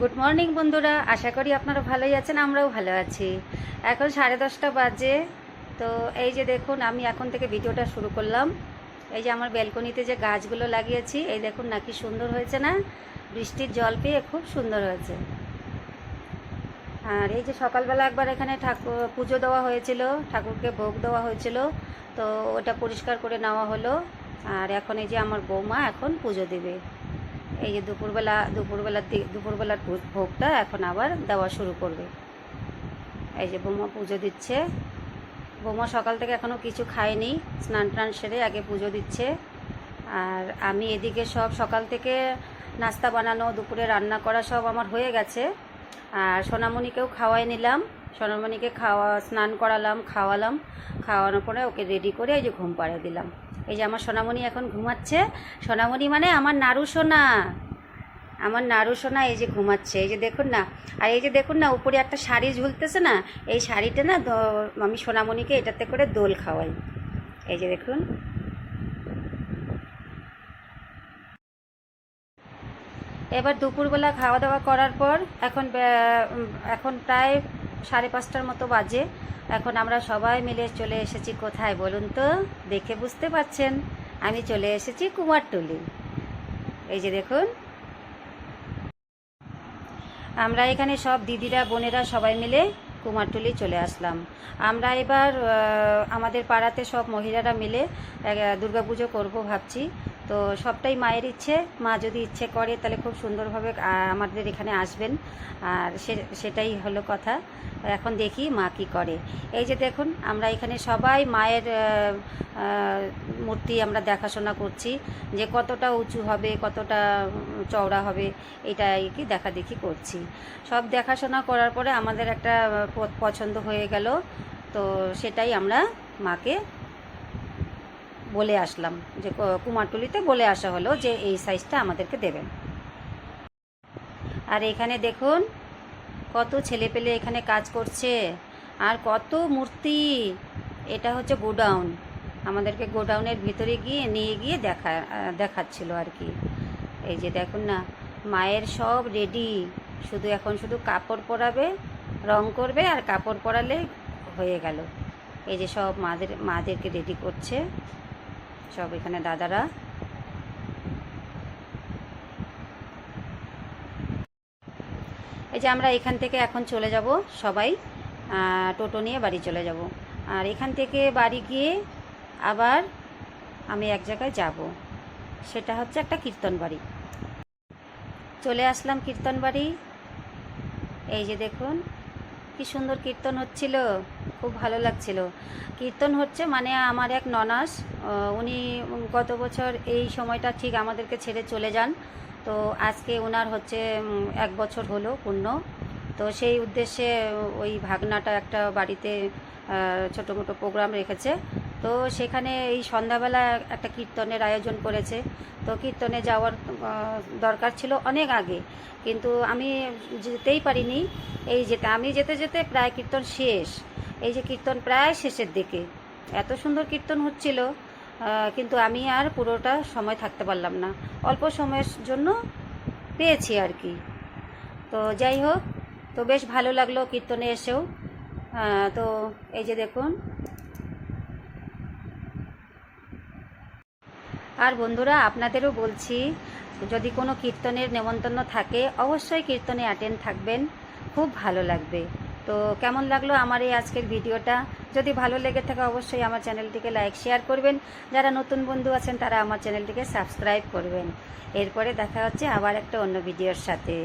Good morning বন্ধুরা। আশা করি আপনারা ভালোই আছেন, আমরাও ভালো আছি। এখন সাড়ে দশটা বাজে। তো এই যে দেখুন, আমি এখন থেকে ভিডিওটা শুরু করলাম। এই যে আমার ব্যালকনিতে যে গাছগুলো লাগিয়েছি, এই দেখুন নাকি সুন্দর হয়েছে না? বৃষ্টির জল পেয়ে খুব সুন্দর হয়েছে। আর এই যে সকালবেলা একবার এখানে ঠাকুর পুজো দেওয়া হয়েছিল, ঠাকুরকে ভোগ দেওয়া হয়েছিল। তো ওটা পরিষ্কার করে নেওয়া হলো। আর এখন এই যে আমার বৌমা এখন পুজো দেবে। এই যে দুপুরবেলা দুপুরবেলার দুপুরবেলার ভোগটা এখন আবার দেওয়া শুরু করবে। এই যে বৌমা পুজো দিচ্ছে। বৌমা সকাল থেকে এখনও কিছু খায়নি, স্নান টান সেরে আগে পুজো দিচ্ছে। আর আমি এদিকে সব সকাল থেকে নাস্তা বানানো, দুপুরে রান্না করা সব আমার হয়ে গেছে। আর সোনামণিকেও খাওয়াই নিলাম। সোনামণিকে খাওয়া, স্নান করালাম, খাওয়ালাম। খাওয়ানোর পরে ওকে রেডি করে এই যে ঘুম পাড়িয়ে দিলাম। এই যে আমার সোনামণি এখন ঘুমাচ্ছে। সোনামণি মানে আমার নাড়ু সোনা। আমার নাড়ু সোনা এই যে ঘুমাচ্ছে। এই যে দেখুন না, আর এই যে দেখুন না, উপরে একটা শাড়ি ঝুলতেছে না, এই শাড়িটা না আমি সোনামণিকে এটাতে করে দোল খাওয়াই। এই যে দেখুন। এবার দুপুরবেলা খাওয়া দাওয়া করার পর এখন এখন প্রায় সাড়ে পাঁচটার মতো বাজে। এখন আমরা সবাই মিলে চলে এসেছি কোথায় বলুন তো? দেখে বুঝতে পারছেন। আমি চলে এসেছি কুমারটুলি। এই যে দেখুন। আমরা এখানে সব দিদিরা, বোনেরা সবাই মিলে কুমারটুলি চলে আসলাম। আমরা এবার আমাদের পাড়াতে সব মহিলারা মিলে দুর্গাপুজো করব ভাবছি। তো সবটাই মায়ের ইচ্ছে। মা যদি ইচ্ছে করে, তাহলে খুব সুন্দরভাবে আমাদের এখানে আসবেন। আর সেটাই হলো কথা। এখন দেখি মা কি করে। এই যে দেখুন, আমরা এখানে সবাই মায়ের মূর্তি আমরা দেখাশোনা করছি। যে কতটা উঁচু হবে, কতটা চওড়া হবে, এটাই কি দেখা দেখি করছি। সব দেখাশোনা করার পরে আমাদের একটা পছন্দ হয়ে গেল। তো সেটাই আমরা মাকে বলে আসলাম, যে কুমারটুলিতে বলে আসা হলো যে এই সাইজটা আমাদেরকে দেবেন। আর এখানে দেখুন, কত ছেলে পেলে এখানে কাজ করছে, আর কত মূর্তি। এটা হচ্ছে গোডাউন। আমাদেরকে গোডাউনের ভিতরে গিয়ে, নিয়ে গিয়ে দেখা, দেখাচ্ছিল আর কি। এই যে দেখুন না, মায়ের সব রেডি শুধু এখন শুধু কাপড় পরাবে, রং করবে আর কাপড় পরালে হয়ে গেল। এই যে সব মাদের, মাদেরকে রেডি করছে। সব এখানে দাদারা। এই যে আমরা এখান থেকে এখন চলে যাব সবাই টোটো নিয়ে বাড়ি চলে যাব। আর এখান থেকে বাড়ি গিয়ে আবার আমি এক জায়গায় যাব। সেটা হচ্ছে একটা কীর্তন বাড়ি। চলে আসলাম কীর্তন বাড়ি। এই যে দেখুন কি সুন্দর কীর্তন হচ্ছিল, খুব ভালো লাগছিল। কীর্তন হচ্ছে মানে আমার এক ননাস উনি গত বছর এই সময়টা ঠিক আমাদেরকে ছেড়ে চলে যান। তো আজকে ওনার হচ্ছে এক বছর হলো পূর্ণ। তো সেই উদ্দেশ্যে ওই ভাগনাটা একটা বাড়িতে ছোটো মোটো প্রোগ্রাম রেখেছে। তো সেখানে এই সন্ধ্যাবেলা একটা কীর্তনের আয়োজন করেছে। তো কীর্তনে যাওয়ার দরকার ছিল অনেক আগে। কিন্তু আমি যেতেই পারিনি। এই যেতে, আমি যেতে যেতে প্রায় কীর্তন শেষ। এই যে কীর্তন প্রায় শেষের দিকে। এত সুন্দর কীর্তন হচ্ছিল কিন্তু আমি আর পুরোটা সময় থাকতে পারলাম না। অল্প সময়ের জন্য পেয়েছি আর কি। তো যাই হোক, তো বেশ ভালো লাগল কীর্তনে এসেও। তো এই যে দেখুন আর বন্ধুরা, আপনাদেরও বলছি, যদি কোনো কীর্তনের নেমন্তন্ন থাকে, অবশ্যই কীর্তনে অ্যাটেন্ড থাকবেন। খুব ভালো লাগবে। তো কেমন লাগল আমার এই আজকের ভিডিওটা? যদি ভালো লেগে থাকে, অবশ্যই আমার চ্যানেলটিকে লাইক শেয়ার করবেন। যারা নতুন বন্ধু আছেন, তারা আমার চ্যানেলটিকে সাবস্ক্রাইব করবেন। এরপরে দেখা হচ্ছে আবার একটা অন্য ভিডিওর সাথে।